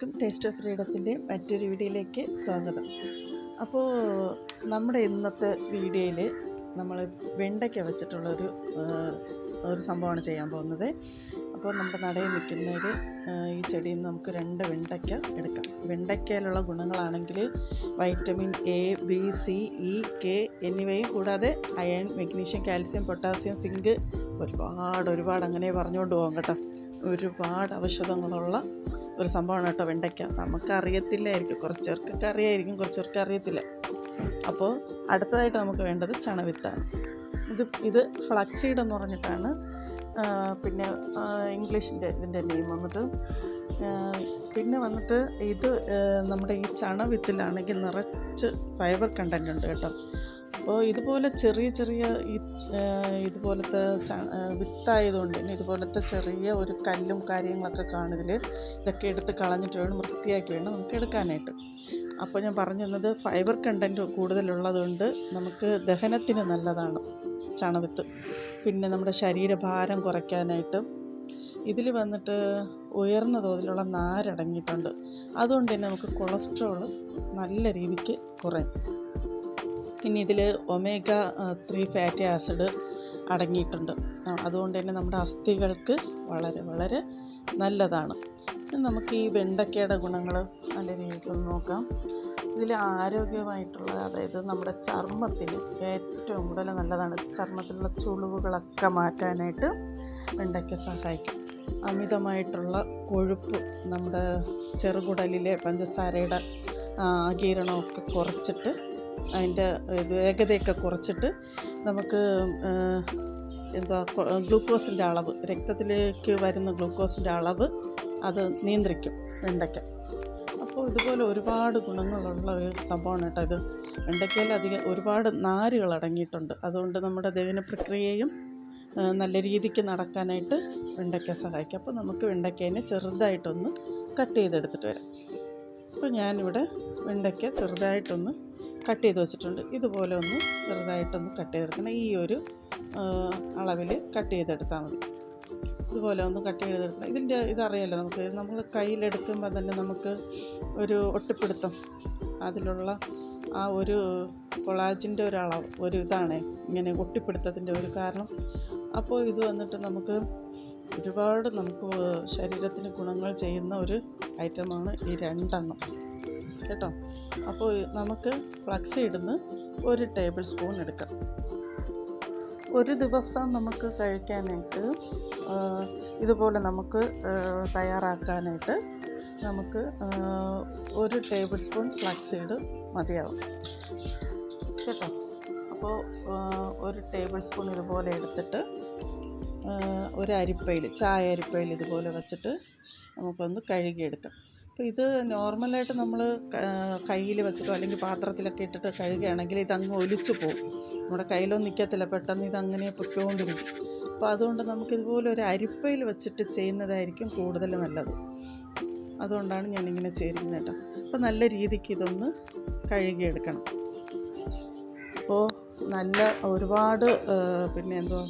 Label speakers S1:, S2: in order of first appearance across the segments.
S1: എല്ലാവർക്കും taste of ഫ്രീഡത്തിന്റെ മറ്റൊരു വീഡിയോയിലേക്ക് സ്വാഗതം. അപ്പോൾ നമ്മുടെ ഇന്നത്തെ വീഡിയോയിൽ നമ്മൾ വെണ്ടയ്ക്ക വെച്ചിട്ടുള്ളൊരു ഒരു സംഭവമാണ് ചെയ്യാൻ പോകുന്നത്. അപ്പോൾ നമ്മുടെ നടയിൽ നിൽക്കുന്നതിൽ ഈ ചെടിയിൽ നിന്ന് നമുക്ക് രണ്ട് വെണ്ടയ്ക്ക എടുക്കാം. വെണ്ടയ്ക്കയിലുള്ള ഗുണങ്ങളാണെങ്കിൽ vitamin A B C E K എന്നിവയും കൂടാതെ iron magnesium calcium potassium zinc ഒരുപാട് ഒരുപാട് അങ്ങനെ പറഞ്ഞുകൊണ്ട് പോകാം കേട്ടോ. ഒരുപാട് ഔഷധങ്ങളുള്ള ഒരു സംഭവമാണ് കേട്ടോ വെണ്ടയ്ക്ക. നമുക്ക് അറിയത്തില്ലായിരിക്കും കുറച്ച് പേർക്കൊക്കെ അറിയായിരിക്കും കുറച്ച് പേർക്ക് അറിയത്തില്ല. അപ്പോൾ അടുത്തതായിട്ട് നമുക്ക് വേണ്ടത് ചണവിത്താണ്. ഇത് ഇത് ഫ്ലക്സീഡ് എന്ന് പറഞ്ഞിട്ടാണ് പിന്നെ ഇംഗ്ലീഷിന്റെ ഇതിന്റെ നെയിം വന്നിട്ട് പിന്നെ വന്നിട്ട് ഇത് നമ്മുടെ ഈ ചണവിത്തിലാണെങ്കിൽ നിറച്ച് ഫൈബർ കണ്ടന്റ് ഉണ്ട് കേട്ടോ. അപ്പോൾ ഇതുപോലെ ചെറിയ ചെറിയ ഇതുപോലത്തെ വിത്തായതുകൊണ്ട് തന്നെ ഇതുപോലത്തെ ചെറിയ ഒരു കല്ലും കാര്യങ്ങളൊക്കെ കാണുതിൽ ഇതൊക്കെ എടുത്ത് കളഞ്ഞിട്ട് വേണം വൃത്തിയാക്കി വേണം നമുക്ക് എടുക്കാനായിട്ട്. അപ്പോൾ ഞാൻ പറഞ്ഞു തന്നത് ഫൈബർ കണ്ടന്റ് കൂടുതലുള്ളതുകൊണ്ട് നമുക്ക് ദഹനത്തിന് നല്ലതാണ് ചണവിത്ത്. പിന്നെ നമ്മുടെ ശരീരഭാരം കുറയ്ക്കാനായിട്ടും ഇതിൽ വന്നിട്ട് ഉയർന്ന തോതിലുള്ള നാരടങ്ങിയിട്ടുണ്ട്. അതുകൊണ്ട് തന്നെ നമുക്ക് കൊളസ്ട്രോൾ നല്ല രീതിക്ക് കുറയും. പിന്നെ ഇതിൽ ഒമേഗ ത്രീ ഫാറ്റി ആസിഡ് അടങ്ങിയിട്ടുണ്ട്. അതുകൊണ്ട് തന്നെ നമ്മുടെ അസ്ഥികൾക്ക് വളരെ വളരെ നല്ലതാണ്. നമുക്ക് ഈ വെണ്ടയ്ക്കയുടെ ഗുണങ്ങൾ നല്ല രീതിയിൽ നോക്കാം. ഇതിൽ ആരോഗ്യമായിട്ടുള്ള അതായത് നമ്മുടെ ചർമ്മത്തിന് ഏറ്റവും കൂടുതൽ നല്ലതാണ്. ചർമ്മത്തിലുള്ള ചുളിവുകളൊക്കെ മാറ്റാനായിട്ട് വെണ്ടയ്ക്ക സഹായിക്കും. അമിതമായിട്ടുള്ള കൊഴുപ്പ് നമ്മുടെ ചെറുകുടലിലെ പഞ്ചസാരയുടെ ആകീരണമൊക്കെ കുറച്ചിട്ട് അതിന്റെ വേഗതയൊക്കെ കുറച്ചിട്ട് നമുക്ക് എന്താ ഗ്ലൂക്കോസിന്റെ അളവ് രക്തത്തിലേക്ക് വരുന്ന ഗ്ലൂക്കോസിന്റെ അളവ് അത് നിയന്ത്രിക്കും വെണ്ടയ്ക്ക. അപ്പോൾ ഇതുപോലെ ഒരുപാട് ഗുണങ്ങളുള്ള ഒരു സംഭവമാണ് കേട്ടോ ഇത്. വെണ്ടയ്ക്കയിൽ അധികം ഒരുപാട് നാരുകൾ അടങ്ങിയിട്ടുണ്ട്. അതുകൊണ്ട് നമ്മുടെ ദഹന പ്രക്രിയയും നല്ല രീതിക്ക് നടക്കാനായിട്ട് വെണ്ടയ്ക്ക സഹായിക്കും. അപ്പോൾ നമുക്ക് വെണ്ടയ്ക്കേനെ ചെറുതായിട്ടൊന്ന് കട്ട് ചെയ്തെടുത്തിട്ട് വരാം. അപ്പോൾ ഞാനിവിടെ വെണ്ടയ്ക്ക ചെറുതായിട്ടൊന്ന് കട്ട് ചെയ്ത് വെച്ചിട്ടുണ്ട്. ഇതുപോലെ ഒന്ന് ചെറുതായിട്ടൊന്ന് കട്ട് ചെയ്തെടുക്കണം. ഈ ഒരു അളവിൽ കട്ട് ചെയ്തെടുത്താൽ മതി. ഇതുപോലെ ഒന്ന് കട്ട് ചെയ്തെടുക്കണം. ഇതിന്റെ ഇതറിയാലോ നമുക്ക്? നമ്മൾ കയ്യിലെടുക്കുമ്പോൾ തന്നെ നമുക്ക് ഒരു ഒട്ടിപ്പിടുത്തം അതിലുള്ള ആ ഒരു കൊളാജിന്റെ ഒരു അളവ് ഒരു ഇതാണ് ഇങ്ങനെ ഒട്ടിപ്പിടുത്തത്തിന്റെ ഒരു കാരണം. അപ്പോൾ ഇത് വന്നിട്ട് നമുക്ക് ഒരുപാട് നമുക്ക് ശരീരത്തിന് ഗുണങ്ങൾ ചെയ്യുന്ന ഒരു ഐറ്റമാണ് ഈ രണ്ടെണ്ണം. കേട്ടോ. അപ്പോൾ നമുക്ക് ഫ്ലക്സ് ഇടുന്ന് ഒരു ടേബിൾ സ്പൂൺ എടുക്കാം. ഒരു ദിവസം നമുക്ക് കഴിക്കാനായിട്ട് ഇതുപോലെ നമുക്ക് തയ്യാറാക്കാനായിട്ട് നമുക്ക് ഒരു ടേബിൾ സ്പൂൺ ഫ്ലക്സീഡ് മതിയാവും. കേട്ടോ? അപ്പോൾ ഒരു ടേബിൾ സ്പൂൺ ഇതുപോലെ എടുത്തിട്ട് ഒരു അരിപ്പയിൽ ചായ അരിപ്പയിൽ ഇതുപോലെ വെച്ചിട്ട് നമുക്കൊന്ന് കഴുകിയെടുക്കാം. അപ്പോൾ ഇത് നോർമലായിട്ട് നമ്മൾ കയ്യിൽ വെച്ചിട്ടോ അല്ലെങ്കിൽ പാത്രത്തിലൊക്കെ ഇട്ടിട്ട് കഴുകുകയാണെങ്കിൽ ഇതങ്ങ് ഒലിച്ചു പോകും. നമ്മുടെ കയ്യിലൊന്നും നിൽക്കത്തില്ല പെട്ടെന്ന് ഇതങ്ങനെ പൊയ്ക്കൊണ്ടിരിക്കും. അപ്പോൾ അതുകൊണ്ട് നമുക്കിതുപോലെ ഒരു അരിപ്പയിൽ വെച്ചിട്ട് ചെയ്യുന്നതായിരിക്കും കൂടുതൽ നല്ലത്. അതുകൊണ്ടാണ് ഞാനിങ്ങനെ ചേരുന്നത് കേട്ടോ. അപ്പോൾ നല്ല രീതിക്ക് ഇതൊന്ന് കഴുകിയെടുക്കണം. അപ്പോൾ നല്ല ഒരുപാട് പിന്നെ എന്തോ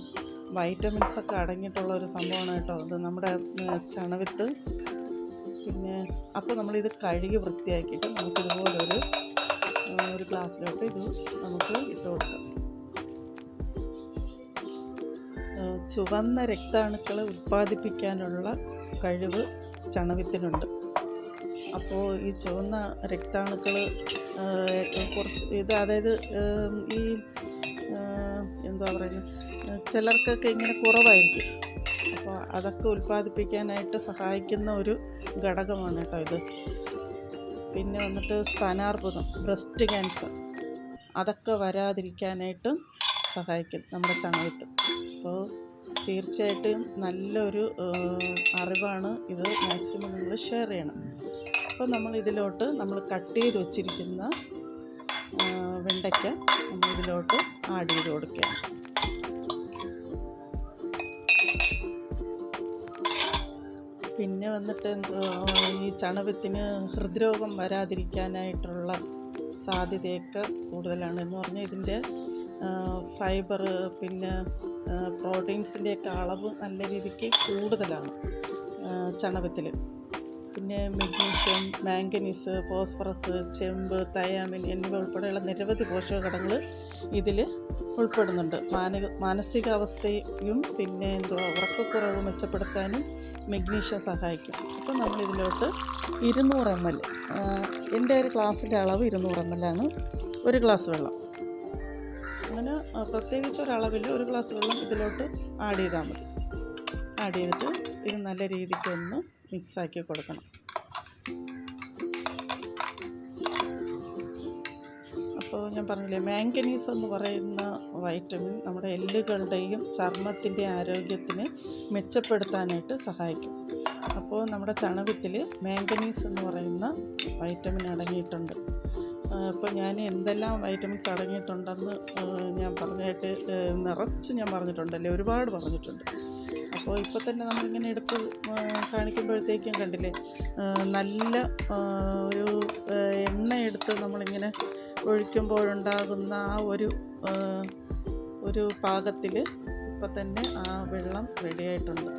S1: വൈറ്റമിൻസ് ഒക്കെ അടങ്ങിയിട്ടുള്ള ഒരു സംഭവമാണ് കേട്ടോ. അത് നമ്മുടെ ചണവിത്ത് പിന്നെ അപ്പോൾ നമ്മളിത് കഴുകി വൃത്തിയാക്കിയിട്ട് നമുക്കിതുപോലെ ഒരു ഒരു ഗ്ലാസ്സിലോട്ട് ഇത് നമുക്ക് ഇട്ട് കൊടുക്കാം. ചുവന്ന രക്താണുക്കളെ ഉൽപ്പാദിപ്പിക്കാനുള്ള കഴിവ് ചണവിത്തിനുണ്ട്. അപ്പോൾ ഈ ചുവന്ന രക്താണുക്കൾ കുറച്ച് ഇത് അതായത് ഈ എന്താ പറയുന്നത് ചിലർക്കൊക്കെ ഇങ്ങനെ കുറവായിരിക്കും. അതൊക്കെ ഉൽപ്പാദിപ്പിക്കാനായിട്ട് സഹായിക്കുന്ന ഒരു ഘടകമാണ് കേട്ടോ ഇത്. പിന്നെ വന്നിട്ട് സ്ഥാനാർബുദം ബ്രസ്റ്റ് ക്യാൻസർ. അതൊക്കെ വരാതിരിക്കാനായിട്ടും സഹായിക്കും നമ്മുടെ ചണവിത്ത് അപ്പോൾ തീർച്ചയായിട്ടും നല്ലൊരു അറിവാണ് ഇത് മാക്സിമം നിങ്ങൾ ഷെയർ ചെയ്യണം. അപ്പോൾ നമ്മൾ ഇതിലോട്ട് നമ്മൾ കട്ട് ചെയ്ത് വെച്ചിരിക്കുന്ന വെണ്ടയ്ക്ക നമ്മൾ ഇതിലോട്ട് ആഡ് ചെയ്ത് കൊടുക്കുക. പിന്നെ വന്നിട്ട് ഈ ചണവത്തിന് ഹൃദ്രോഗം വരാതിരിക്കാനായിട്ടുള്ള സാധ്യതയൊക്കെ കൂടുതലാണ് എന്ന് പറഞ്ഞാൽ ഇതിന്റെ ഫൈബർ പിന്നെ പ്രോട്ടീൻസിന്റെയൊക്കെ അളവ് നല്ല രീതിക്ക് കൂടുതലാണ് ചണവത്തിൽ. പിന്നെ മെഗ്നീഷ്യം മാംഗനീസ് ഫോസ്ഫറസ് ചെമ്പ് തയാമിൻ എന്നിവ ഉൾപ്പെടെയുള്ള നിരവധി പോഷകഘടകങ്ങൾ ഇതിൽ ഉൾപ്പെടുന്നുണ്ട്. മാനസികാവസ്ഥയും പിന്നെ എന്തുവാ ഉറക്കക്കുറവ് മെച്ചപ്പെടുത്താനും മെഗ്നീഷ്യം സഹായിക്കും. അപ്പോൾ നമ്മൾ ഇതിലോട്ട് ഇരുന്നൂറ് എം എൽ എന്റെ ഒരു ഗ്ലാസ്സിന്റെ അളവ് ഇരുന്നൂറ് എം എൽ ആണ്. ഒരു ഗ്ലാസ് വെള്ളം. അങ്ങനെ പ്രത്യേകിച്ച് ഒരളവിൽ ഒരു ഗ്ലാസ് വെള്ളം ഇതിലോട്ട് ആഡ് ചെയ്താൽ മതി. ആഡ് ചെയ്തിട്ട് ഇത് നല്ല രീതിക്ക് ഒന്ന് മിക്സാക്കി കൊടുക്കണം. അപ്പോൾ ഞാൻ പറഞ്ഞില്ലേ മാംഗനീസ് എന്ന് പറയുന്ന വൈറ്റമിൻ നമ്മുടെ എല്ലുകളുടെയും ചർമ്മത്തിന്റെ ആരോഗ്യത്തിന് മെച്ചപ്പെടുത്താനായിട്ട് സഹായിക്കും. അപ്പോൾ നമ്മുടെ ചണകത്തിൽ മാംഗനീസ് എന്ന് പറയുന്ന വൈറ്റമിൻ അടങ്ങിയിട്ടുണ്ട്. അപ്പോൾ ഞാൻ എന്തെല്ലാം വൈറ്റമിൻസ് അടങ്ങിയിട്ടുണ്ടെന്ന് ഞാൻ പറഞ്ഞായിട്ട് നിറച്ച് ഞാൻ പറഞ്ഞിട്ടുണ്ടല്ലേ ഒരുപാട് പറഞ്ഞിട്ടുണ്ട്. അപ്പോൾ ഇപ്പോൾ തന്നെ നമ്മളിങ്ങനെ എടുത്ത് കാണിക്കുമ്പോഴത്തേക്കും കണ്ടില്ലേ നല്ല ഒരു എണ്ണ എടുത്ത് നമ്മളിങ്ങനെ ഒഴിക്കുമ്പോഴുണ്ടാകുന്ന ആ ഒരു ഒരു പാകത്തിൽ ഇപ്പം തന്നെ ആ വെള്ളം റെഡിയായിട്ടുണ്ട്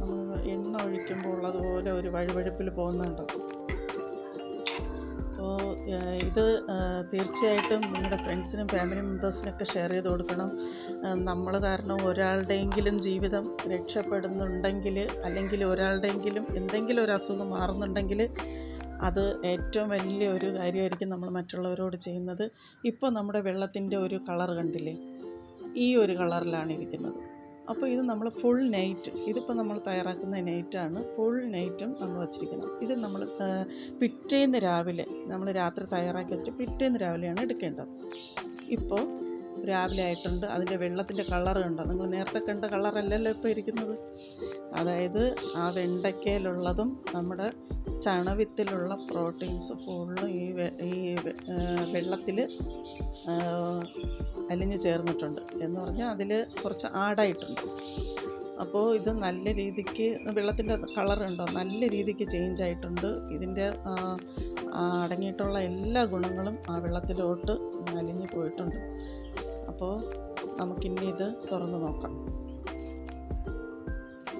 S1: നമ്മൾ എണ്ണ ഒഴിക്കുമ്പോൾ ഉള്ളതുപോലെ ഒരു വഴുവഴുപ്പിൽ പോകുന്നുണ്ട്. അപ്പോൾ ഇത് തീർച്ചയായിട്ടും നിങ്ങളുടെ ഫ്രണ്ട്സിനും ഫാമിലി മെമ്പേഴ്സിനൊക്കെ ഷെയർ ചെയ്ത് കൊടുക്കണം. നമ്മൾ കാരണം ഒരാളുടെയെങ്കിലും ജീവിതം രക്ഷപ്പെടുന്നുണ്ടെങ്കിൽ അല്ലെങ്കിൽ ഒരാളുടെയെങ്കിലും എന്തെങ്കിലും ഒരു അസുഖം മാറുന്നുണ്ടെങ്കിൽ അത് ഏറ്റവും വലിയ ഒരു കാര്യമായിരിക്കും നമ്മൾ മറ്റുള്ളവരോട് ചെയ്യുന്നത്. ഇപ്പോൾ നമ്മുടെ വെള്ളത്തിന്റെ ഒരു കളർ കണ്ടില്ലേ? ഈ ഒരു കളറിലാണ് ഇരിക്കുന്നത്. അപ്പോൾ ഇത് നമ്മൾ ഫുൾ നൈറ്റ് ഇതിപ്പോൾ നമ്മൾ തയ്യാറാക്കുന്ന നൈറ്റാണ് ഫുൾ നൈറ്റും നമ്മൾ വച്ചിരിക്കണം ഇത് നമ്മൾ പിറ്റേന്ന് രാവിലെ നമ്മൾ രാത്രി തയ്യാറാക്കി വെച്ചിട്ട് പിറ്റേന്ന് രാവിലെയാണ് എടുക്കേണ്ടത്. ഇപ്പോൾ രാവിലെ ആയിട്ടുണ്ട്. അതിന്റെ വെള്ളത്തിന്റെ കളർ കണ്ടോ? നിങ്ങൾ നേരത്തെ കണ്ട കളറല്ലല്ലോ ഇപ്പോൾ ഇരിക്കുന്നത്. അതായത് ആ വെണ്ടയ്ക്കയിലുള്ളതും നമ്മുടെ ചണവിത്തിലുള്ള പ്രോട്ടീൻസ് ഫുള്ളും ഈ ഈ വെള്ളത്തിൽ അലിഞ്ഞു ചേർന്നിട്ടുണ്ട്. എന്ന് പറഞ്ഞാൽ അതിൽ കുറച്ച് ആഡായിട്ടുണ്ട്. അപ്പോൾ ഇത് നല്ല രീതിക്ക് വെള്ളത്തിന്റെ കളറുണ്ടോ നല്ല രീതിക്ക് ചേഞ്ച് ആയിട്ടുണ്ട്. ഇതിന്റെ അടങ്ങിയിട്ടുള്ള എല്ലാ ഗുണങ്ങളും ആ വെള്ളത്തിലോട്ട് അലിഞ്ഞു പോയിട്ടുണ്ട്. അപ്പോൾ നമുക്കിനി ഇത് തുറന്നു നോക്കാം.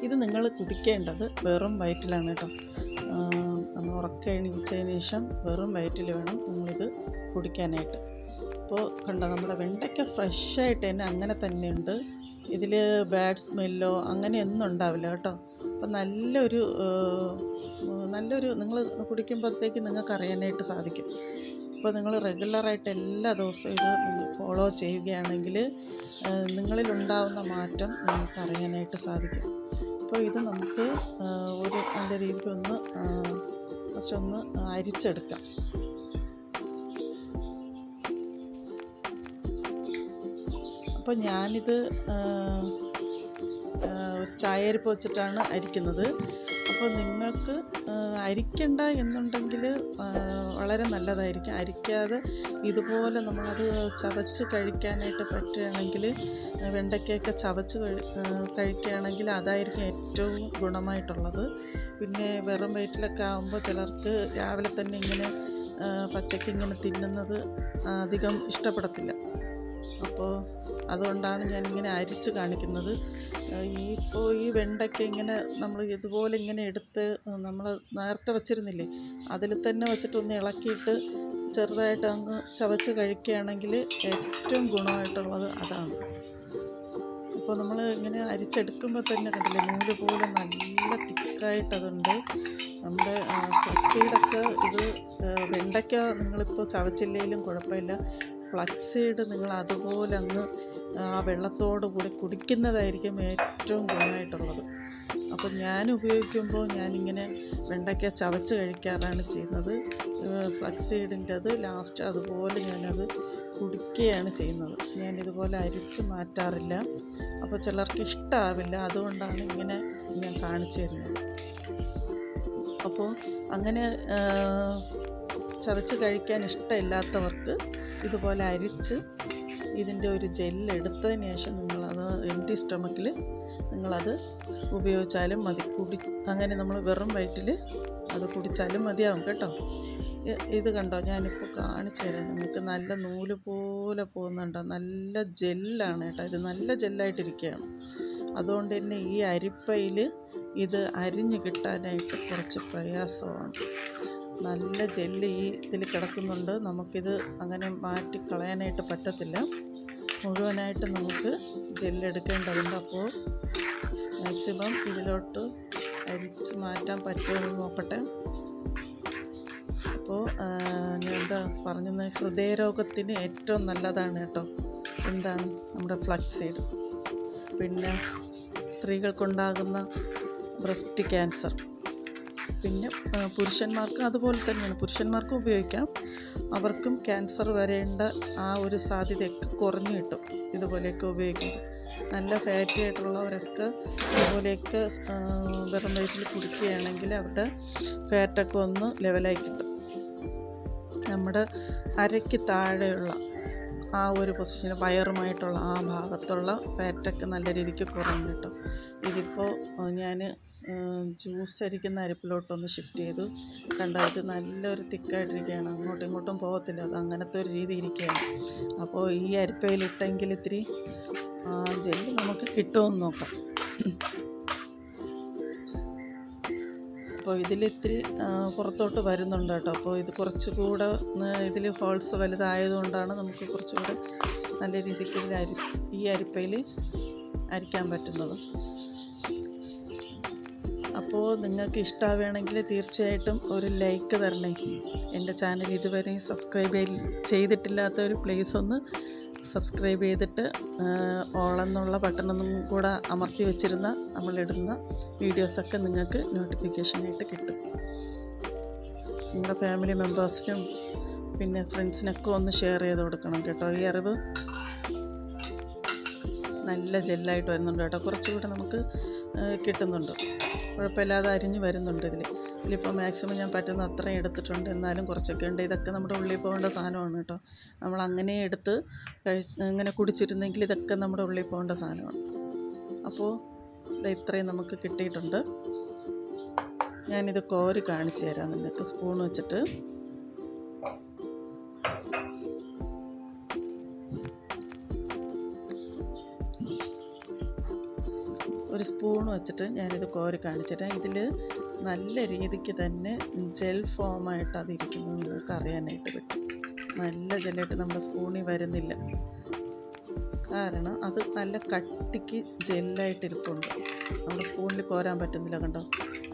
S1: ഇത് നിങ്ങൾ കുടിക്കേണ്ടത് വെറും വയറ്റിലാണ് കേട്ടോ. നമ്മൾ ഉറക്കം എണീച്ചതിന് ശേഷം വെറും വയറ്റിൽ വേണം നമ്മളിത് കുടിക്കാനായിട്ട്. അപ്പോൾ കണ്ട നമ്മുടെ വെണ്ടയ്ക്ക ഫ്രഷായിട്ട് തന്നെ അങ്ങനെ തന്നെയുണ്ട് ഇതിൽ ബാഡ് സ്മെല്ലോ അങ്ങനെയൊന്നും ഉണ്ടാവില്ല കേട്ടോ. അപ്പം നല്ലൊരു നല്ലൊരു നിങ്ങൾ കുടിക്കുമ്പോഴത്തേക്ക് നിങ്ങൾക്ക് അറിയാനായിട്ട് സാധിക്കും. അപ്പോൾ നിങ്ങൾ റെഗുലറായിട്ട് എല്ലാ ദിവസവും ഇത് ഫോളോ ചെയ്യുകയാണെങ്കിൽ നിങ്ങളിലുണ്ടാവുന്ന മാറ്റം നിങ്ങൾക്ക് അറിയാനായിട്ട് സാധിക്കും. അപ്പോൾ ഇത് നമുക്ക് ഒരു നല്ല രീതിക്ക് ഒന്ന് കുറച്ചൊന്ന് അരിച്ചെടുക്കാം. അപ്പോൾ ഞാനിത് ചായ അരിപ്പ് വെച്ചിട്ടാണ് അരിക്കുന്നത്. അപ്പോൾ നിങ്ങൾക്ക് അരിക്കണ്ട എന്നുണ്ടെങ്കിൽ വളരെ നല്ലതായിരിക്കും. അരിക്കാതെ ഇതുപോലെ നമ്മളത് ചവച്ച് കഴിക്കാനായിട്ട് പറ്റുകയാണെങ്കിൽ വെണ്ടയ്ക്കയൊക്കെ ചവച്ച് കഴിക്കുകയാണെങ്കിൽ അതായിരിക്കും ഏറ്റവും ഗുണമായിട്ടുള്ളത്. പിന്നെ വെറും വയറ്റിലൊക്കെ ആകുമ്പോൾ ചിലർക്ക് രാവിലെ തന്നെ ഇങ്ങനെ പച്ചയ്ക്ക് ഇങ്ങനെ തിന്നുന്നത് അധികം ഇഷ്ടപ്പെടത്തില്ല. അപ്പോൾ അതുകൊണ്ടാണ് ഞാനിങ്ങനെ അരിച്ച് കാണിക്കുന്നത്. ഈ ഇപ്പോൾ ഈ വെണ്ടയ്ക്ക ഇങ്ങനെ നമ്മൾ ഇതുപോലെ ഇങ്ങനെ എടുത്ത് നമ്മൾ നേരത്തെ വച്ചിരുന്നില്ലേ അതിൽ തന്നെ വെച്ചിട്ടൊന്ന് ഇളക്കിയിട്ട് ചെറുതായിട്ട് അങ്ങ് ചവച്ച് കഴിക്കുകയാണെങ്കിൽ ഏറ്റവും ഗുണമായിട്ടുള്ളത് അതാണ്. അപ്പോൾ നമ്മൾ ഇങ്ങനെ അരിച്ചെടുക്കുമ്പോൾ തന്നെ കണ്ടില്ലേ നൂൽ പോലെ നല്ല തിക്കായിട്ടതുണ്ട്. നമ്മുടെ ഫ്ലക്സീഡൊക്കെ ഇത് വെണ്ടയ്ക്ക നിങ്ങളിപ്പോൾ ചവച്ചില്ലെങ്കിലും കുഴപ്പമില്ല. ഫ്ലക്സീഡ് നിങ്ങൾ അതുപോലെ അങ്ങ് ആ വെള്ളത്തോടു കൂടി കുടിക്കുന്നതായിരിക്കും ഏറ്റവും ഗുണമായിട്ടുള്ളത്. അപ്പോൾ ഞാൻ ഉപയോഗിക്കുമ്പോൾ ഞാനിങ്ങനെ വെണ്ടയ്ക്ക ചവച്ച് കഴിക്കാറാണ് ചെയ്യുന്നത്. ഫ്ലക്സ് ഫ്ലക്സീഡിന്റെ അത് ലാസ്റ്റ് അതുപോലെ ഞാനത് കുടിക്കുകയാണ് ചെയ്യുന്നത്. ഞാൻ ഇതുപോലെ അരിച്ച് മാറ്റാറില്ല. അപ്പോൾ ചിലർക്ക് ഇഷ്ടമാവില്ല അതുകൊണ്ടാണ് ഇങ്ങനെ ഞാൻ കാണിച്ചു തരുന്നത്. അപ്പോൾ അങ്ങനെ ചതച്ച് കഴിക്കാൻ ഇഷ്ടമില്ലാത്തവർക്ക് ഇതുപോലെ അരിച്ച് ഇതിന്റെ ഒരു ജെല്ല് എടുത്തതിന് ശേഷം നിങ്ങളത് എംറ്റി സ്റ്റൊമക്കിൽ നിങ്ങളത് ഉപയോഗിച്ചാലും മതി. കുടി അങ്ങനെ നമ്മൾ വെറും വയറ്റിൽ അത് കുടിച്ചാലും മതിയാവും കേട്ടോ. ഇത് കണ്ടോ? ഞാനിപ്പോൾ കാണിച്ചു തരാം. നിങ്ങൾക്ക് നല്ല നൂൽ പോലെ പോകുന്നുണ്ടോ? നല്ല ജെല്ലാണ് കേട്ടോ. ഇത് നല്ല ജെല്ലായിട്ടിരിക്കുകയാണ്. അതുകൊണ്ട് തന്നെ ഈ അരിപ്പയിൽ ഇത് അരിഞ്ഞ് കിട്ടാനായിട്ട് കുറച്ച് പ്രയാസമാണ്. നല്ല ജെല്ല് ഈ ഇതിൽ കിടക്കുന്നുണ്ട്. നമുക്കിത് അങ്ങനെ മാറ്റി കളയാനായിട്ട് പറ്റത്തില്ല. മുഴുവനായിട്ട് നമുക്ക് ജെല്ലെടുക്കേണ്ടതുണ്ട് അപ്പോൾ. മാക്സിമം ഇതിലോട്ട് അരിച്ച് മാറ്റാൻ പറ്റുമെന്ന് നോക്കട്ടെ. അപ്പോൾ എന്താ പറഞ്ഞത്? ഹൃദയരോഗത്തിന് ഏറ്റവും നല്ലതാണ് കേട്ടോ. എന്താണ്? നമ്മുടെ ഫ്ലക്സ് സീഡ് പിന്നെ സ്ത്രീകൾക്കുണ്ടാകുന്ന ബ്രസ്റ്റ് ക്യാൻസർ. പിന്നെ പുരുഷന്മാർക്കും അതുപോലെ തന്നെയാണ്. പുരുഷന്മാർക്കും ഉപയോഗിക്കാം. അവർക്കും ക്യാൻസർ വരേണ്ട ആ ഒരു സാധ്യതയൊക്കെ കുറഞ്ഞു കിട്ടും. ഇതുപോലെയൊക്കെ ഉപയോഗിക്കുമ്പോൾ. നല്ല ഫാറ്റി ആയിട്ടുള്ളവരൊക്കെ ഇതുപോലെയൊക്കെ വെറും വയറ്റിൽ കുടിക്കുകയാണെങ്കിൽ അവരുടെ ഫാറ്റൊക്കെ ഒന്ന് ലെവലായി കിട്ടും. നമ്മുടെ അരയ്ക്ക് താഴെയുള്ള ആ ഒരു പൊസിഷന് വയറുമായിട്ടുള്ള ആ ഭാഗത്തുള്ള ഫാറ്റൊക്കെ നല്ല രീതിക്ക് കുറഞ്ഞു കിട്ടും. ഇതിപ്പോൾ ഞാൻ ജ്യൂസ് അരിക്കുന്ന അരിപ്പിലോട്ടൊന്ന് ഷിഫ്റ്റ് ചെയ്തു. കണ്ടോ ഇത് നല്ലൊരു തിക്കായിട്ടിരിക്കുകയാണ്. അങ്ങോട്ടും ഇങ്ങോട്ടും പോകത്തില്ല. അത് അങ്ങനത്തെ ഒരു രീതി ഇരിക്കുകയാണ്. അപ്പോൾ ഈ അരിപ്പയിലിട്ടെങ്കിൽ ഇത്തിരി ജെല്ല് നമുക്ക് കിട്ടുമെന്ന് നോക്കാം. അപ്പോൾ ഇതിലിത്തിരി പുറത്തോട്ട് വരുന്നുണ്ട് കേട്ടോ. അപ്പോൾ ഇത് കുറച്ചുകൂടെ ഇതിൽ ഹോൾസ് വലുതായതുകൊണ്ടാണ് നമുക്ക് കുറച്ചുകൂടെ നല്ല രീതിക്ക് ഈ അരിപ്പയിൽ അരിക്കാൻ പറ്റുന്നത്. അപ്പോൾ നിങ്ങൾക്ക് ഇഷ്ടമാവുകയാണെങ്കിൽ തീർച്ചയായിട്ടും ഒരു ലൈക്ക് തരണേ. എന്റെ ചാനൽ ഇതുവരെ സബ്സ്ക്രൈബ് ചെയ്തിട്ടില്ലാത്ത ഒരു പ്ലേസ് ഒന്ന് സബ്സ്ക്രൈബ് ചെയ്തിട്ട് ഓളെന്നുള്ള ബട്ടണൊന്നും കൂടെ അമർത്തി വെച്ചിരുന്ന നമ്മളിടുന്ന വീഡിയോസൊക്കെ നിങ്ങൾക്ക് നോട്ടിഫിക്കേഷനായിട്ട് കിട്ടും. നിങ്ങളുടെ ഫാമിലി മെമ്പേഴ്സിനും പിന്നെ ഫ്രണ്ട്സിനൊക്കെ ഒന്ന് ഷെയർ ചെയ്ത് കൊടുക്കണം കേട്ടോ. ഈ അറിവ് നല്ല ജെല്ലായിട്ട് വരുന്നുണ്ട് കേട്ടോ. കുറച്ചുകൂടെ നമുക്ക് കിട്ടുന്നുണ്ട്. കുഴപ്പമില്ലാതെ അരിഞ്ഞ് വരുന്നുണ്ട് ഇതിൽ ഇതിലിപ്പോൾ മാക്സിമം ഞാൻ പറ്റുന്ന അത്രയും എടുത്തിട്ടുണ്ട്. എന്നാലും കുറച്ചൊക്കെ ഉണ്ട്. ഇതൊക്കെ നമ്മുടെ ഉള്ളിൽ പോകേണ്ട സാധനമാണ് കേട്ടോ. നമ്മൾ അങ്ങനെ എടുത്ത് കഴിച്ച് ഇങ്ങനെ കുടിച്ചിരുന്നെങ്കിൽ ഇതൊക്കെ നമ്മുടെ ഉള്ളിൽ പോകേണ്ട സാധനമാണ്. അപ്പോൾ ഇത് ഇത്രയും നമുക്ക് കിട്ടിയിട്ടുണ്ട്. ഞാനിത് കോരി കാണിച്ചു തരാം. നിങ്ങൾക്ക് സ്പൂൺ വെച്ചിട്ട്. ഒരു സ്പൂൺ വെച്ചിട്ട് ഞാനിത് കോരി കാണിച്ചിട്ട്. ഇതിൽ നല്ല രീതിക്ക് തന്നെ ജെൽ ഫോമായിട്ട് അതിരിക്കുന്നത് നിങ്ങൾക്ക് അറിയാനായിട്ട് പറ്റും. നല്ല ജെല്ലായിട്ട് നമ്മുടെ സ്പൂണിൽ വരുന്നില്ല. കാരണം അത് നല്ല കട്ടിക്ക് ജെല്ലായിട്ട് ഇരിപ്പുണ്ട് നമ്മുടെ സ്പൂണിൽ കോരാൻ പറ്റുന്നില്ല കണ്ടോ?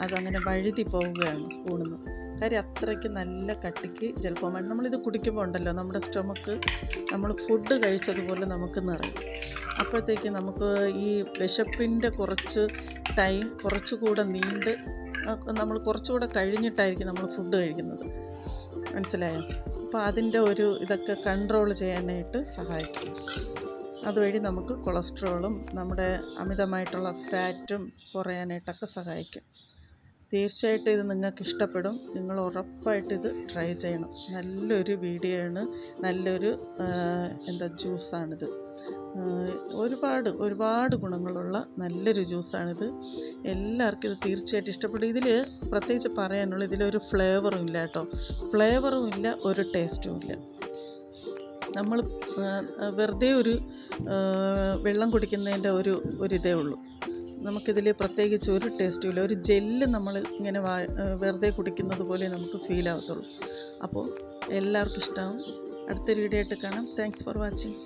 S1: അതങ്ങനെ വഴുതി പോവുകയാണ് സ്പൂണിൽ നിന്ന് കാര്യം അത്രയ്ക്ക് നല്ല കട്ടിക്ക് ചിലപ്പോൾ നമ്മളിത് കുടിക്കുമ്പോൾ ഉണ്ടല്ലോ നമ്മുടെ സ്റ്റൊമക്ക് നമ്മൾ ഫുഡ് കഴിച്ചതുപോലെ നമുക്ക് നിറയും. അപ്പോഴത്തേക്ക് നമുക്ക് ഈ വിശപ്പിന്റെ കുറച്ച് ടൈം കുറച്ചുകൂടെ നീണ്ട് നമ്മൾ കുറച്ചുകൂടെ കഴിഞ്ഞിട്ടായിരിക്കും നമ്മൾ ഫുഡ് കഴിക്കുന്നത്. മനസ്സിലായോ? അപ്പോൾ അതിന്റെ ഒരു ഇതൊക്കെ കൺട്രോൾ ചെയ്യാനായിട്ട് സഹായിക്കും. അതുവഴി നമുക്ക് കൊളസ്ട്രോളും നമ്മുടെ അമിതമായിട്ടുള്ള ഫാറ്റും കുറയാനായിട്ടൊക്കെ സഹായിക്കും. തീർച്ചയായിട്ടും ഇത് നിങ്ങൾക്ക് ഇഷ്ടപ്പെടും നിങ്ങൾ ഉറപ്പായിട്ട് ഇത് ട്രൈ ചെയ്യണം. നല്ലൊരു വീഡിയോ ആണ് നല്ലൊരു എന്താ ജ്യൂസാണിത് ഒരുപാട് ഒരുപാട് ഗുണങ്ങളുള്ള നല്ലൊരു ജ്യൂസാണിത് എല്ലാവർക്കും ഇത് തീർച്ചയായിട്ടും ഇഷ്ടപ്പെടും. ഇതിൽ പ്രത്യേകിച്ച് പറയാനുള്ള ഇതിലൊരു ഫ്ലേവറും ഇല്ല കേട്ടോ. ഫ്ലേവറും ഇല്ല ഒരു ടേസ്റ്റും ഇല്ല നമ്മൾ വെറുതെ ഒരു വെള്ളം കുടിക്കുന്നതിന്റെ ഒരു ഒരിതേ ഉള്ളൂ. നമുക്കിതിൽ പ്രത്യേകിച്ച് ഒരു ടേസ്റ്റും ഇല്ല. ഒരു ജെല്ല് നമ്മൾ ഇങ്ങനെ വാ വെറുതെ കുടിക്കുന്നത് പോലെ നമുക്ക് ഫീൽ ആവത്തുള്ളൂ. അപ്പോൾ എല്ലാവർക്കും ഇഷ്ടമാവും അടുത്തൊരു വീഡിയോ ആയിട്ട് കാണാം. Thanks for watching